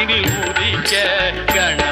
ఊరికే గణ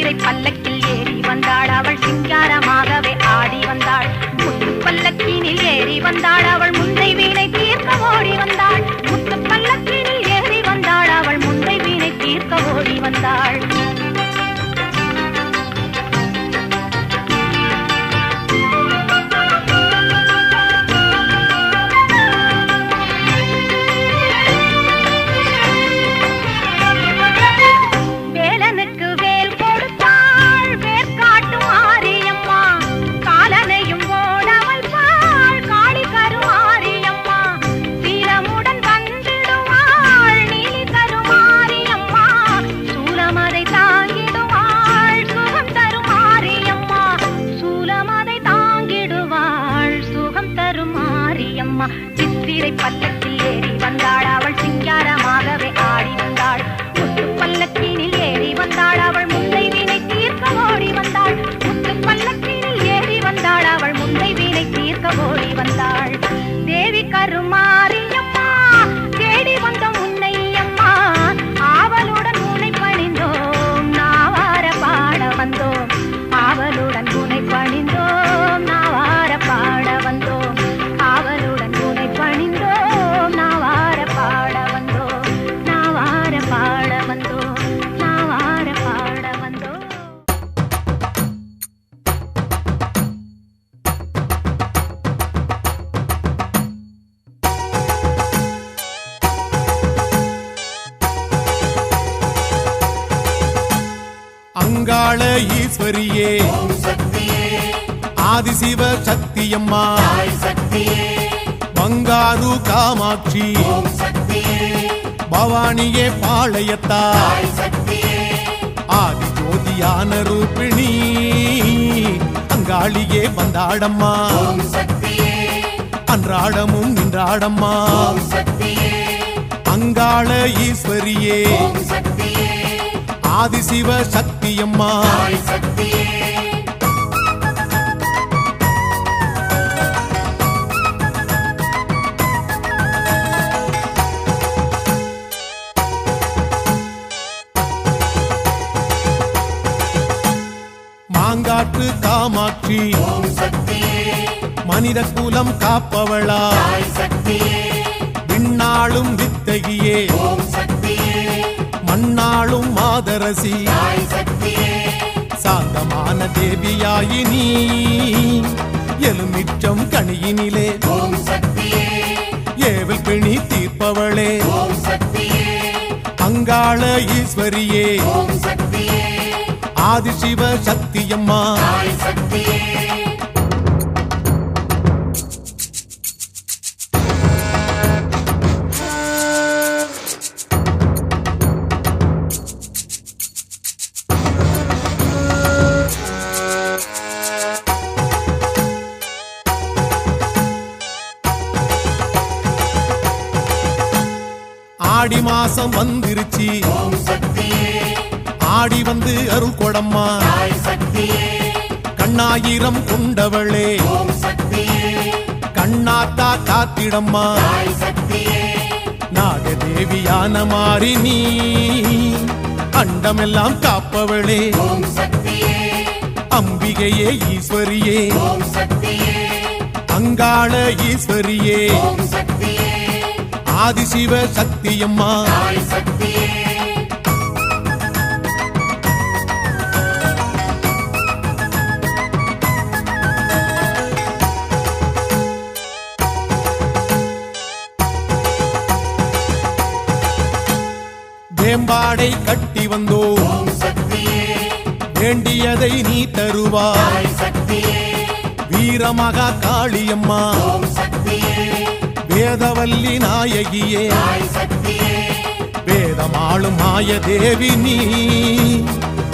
சித்திரை பல்லக்கில் ஏறி வந்தாள் அவள் சிங்காரமாகவே ஆடி வந்தாள். முத்து பல்லக்கினில் ஏறி வந்தாள் அவள் முந்தை வீணை தீர்க்க ஓடி வந்தாள். முத்து பல்லக்கினில் ஏறி வந்தாள் அவள் முந்தை வீணை தீர்க்க ஓடி வந்தாள். பவானியே பாளையத்தா. ஆதி ஜோதியான ரூபிணி அங்காளியே வந்தாடம்மா. அன்றாடமும் நின்றாடம்மா. அங்காள ஈஸ்வரியே. ஆதிசிவ சக்தியம்மா. சக்தியே காமாட்சி. மனித குலம் காப்பவளா. விண்ணாளும் வித்தகியே. மண்ணாளும் மாதரசி. சாந்தமான தேவியாயினி எலுமிச்சம் கணியினிலே ஏவல் பிணி தீர்ப்பவளே. அங்காள ஈஸ்வரியே. ஆதிசிவ சக்தியம்மா ஆடி மாசம் வந்துருச்சு. ஆடி வந்து அருள் கொடம்மா. கண்ணாயிரம் கொண்டவளே. கண்ணாத்தா காத்திடம்மா. நாகதேவியான மாறி நீ அண்டமெல்லாம் காப்பவளே. அம்பிகையே ஈஸ்வரியே. அங்காள ஈஸ்வரியே. ஆதிசிவ சக்தியம்மா. வேம்பாடை வேண்டியதை நீ தருவாய். வீரமகா காளியம்மா. வேதவல்லி நாயகியே. வேதமாளும் மாய தேவி நீ.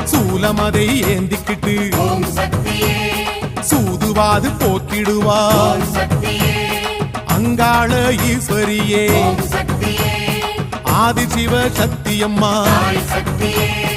சூலமதை ஏந்திக்கிட்டு சூதுவாது போக்கிடுவா. அங்காள ஈஸ்வரியே. ஆதிசிவ சக்தியம்மா. சக்தியே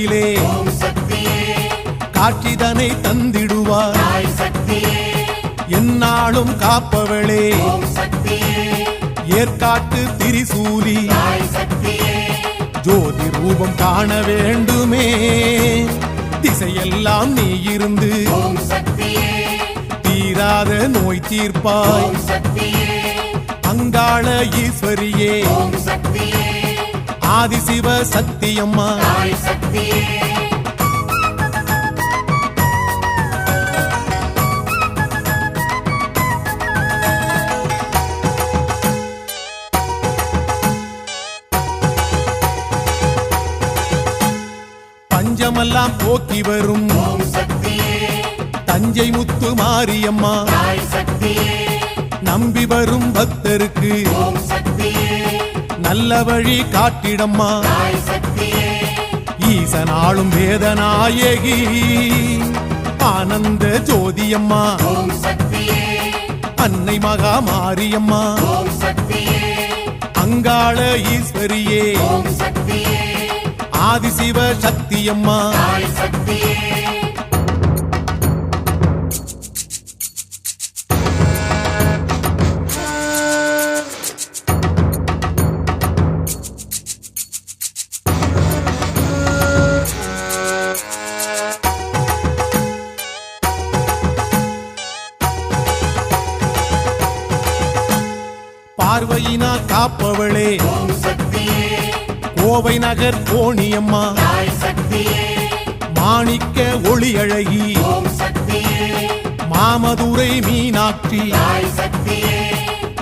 தீபத்திலே காட்சிதனை தந்திடுவார். என்னாலும் காப்பவளே. ஏற்காட்டு திரிசூலி. ஜோதி ரூபம் காண வேண்டுமே. திசையெல்லாம் நீ இருந்து. தீராத நோய் தீர்ப்பாய். அங்காள ஈஸ்வரியே. ஆதிசிவ சக்தியம்மா. பஞ்சமெல்லாம் போக்கி வரும். தஞ்சை முத்து மாரியம்மா. நம்பி வரும் பக்தருக்கு. நல்ல வழி காட்டிடம்மா. ஈசனாளும் வேதநாயகி. ஆனந்த ஜோதியம்மா. அன்னை மகா மாரியம்மா. அங்காள ஈஸ்வரியே. ஆதிசிவ சக்தியம்மா. பார்வையினா காப்பவளே. கோவை நகர் கோணியம்மா. மாணிக்க ஒளி அழகி மாமதுரை மீனாட்சி.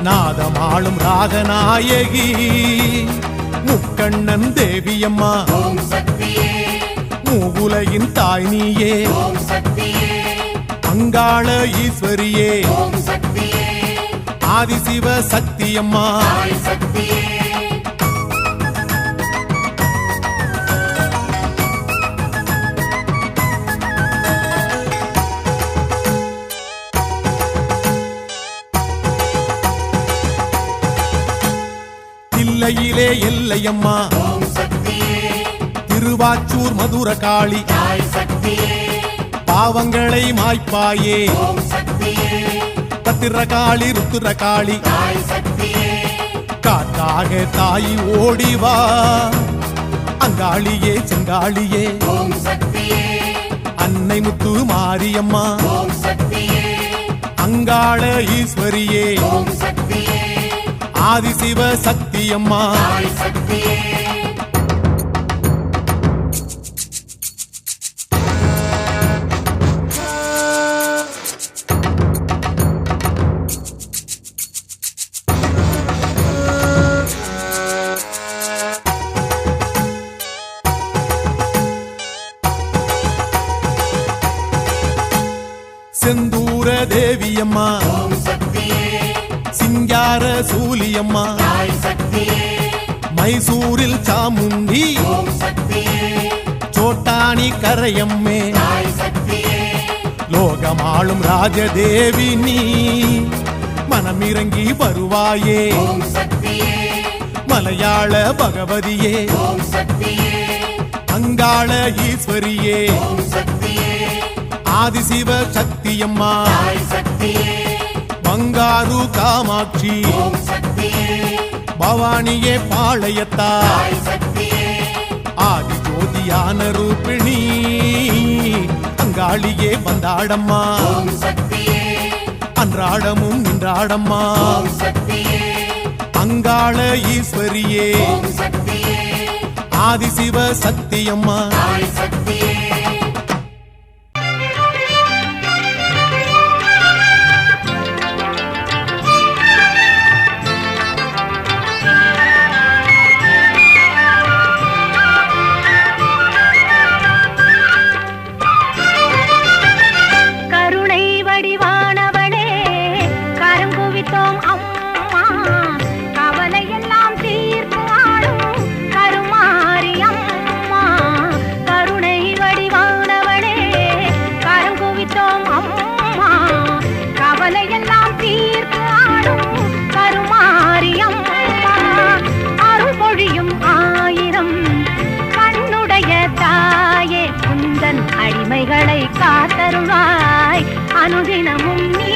நாதமாளும் ராகநாயகி. முக்கண்ணன் தேவியம்மா. மூவுலையின் தாய் நீயே. அங்காள ஈஸ்வரியே. ஆதிசிவ சக்தியம்மா. தில்லையிலே எல்லையம்மா. திருவாச்சூர் மதுர காளி பாவங்களை மாய்ப்பாயே. பத்திரகாளி ருத்திரகாளி காட்டாக தாய் ஓடிவா அங்காளியே செங்காளியே. அன்னை முத்து மாரியம்மா. அங்காள ஈஸ்வரியே. ஆதிசிவ சக்தியம்மா. சக்தியே சோட்டாணி கரையம்மே. லோகமாளும் ராஜதேவி நீ. மனமிறங்கி வருவாயே. மலையாள பகவதியே. அங்காள ஈஸ்வரியே. ஆதிசிவ சக்தியம்மா. பங்காரு காமாட்சி. பவானியே பாளையத்தா. ஆதி ஜோதியான ரூபிணி. அங்காளியே வந்தாடம்மா. அன்றாடமும் நின்றாடம்மா. அங்காள ஈஸ்வரியே. ஆதிசிவ சக்தியம்மா. கருணை காத்தருவாய். அனுதினமும் நீ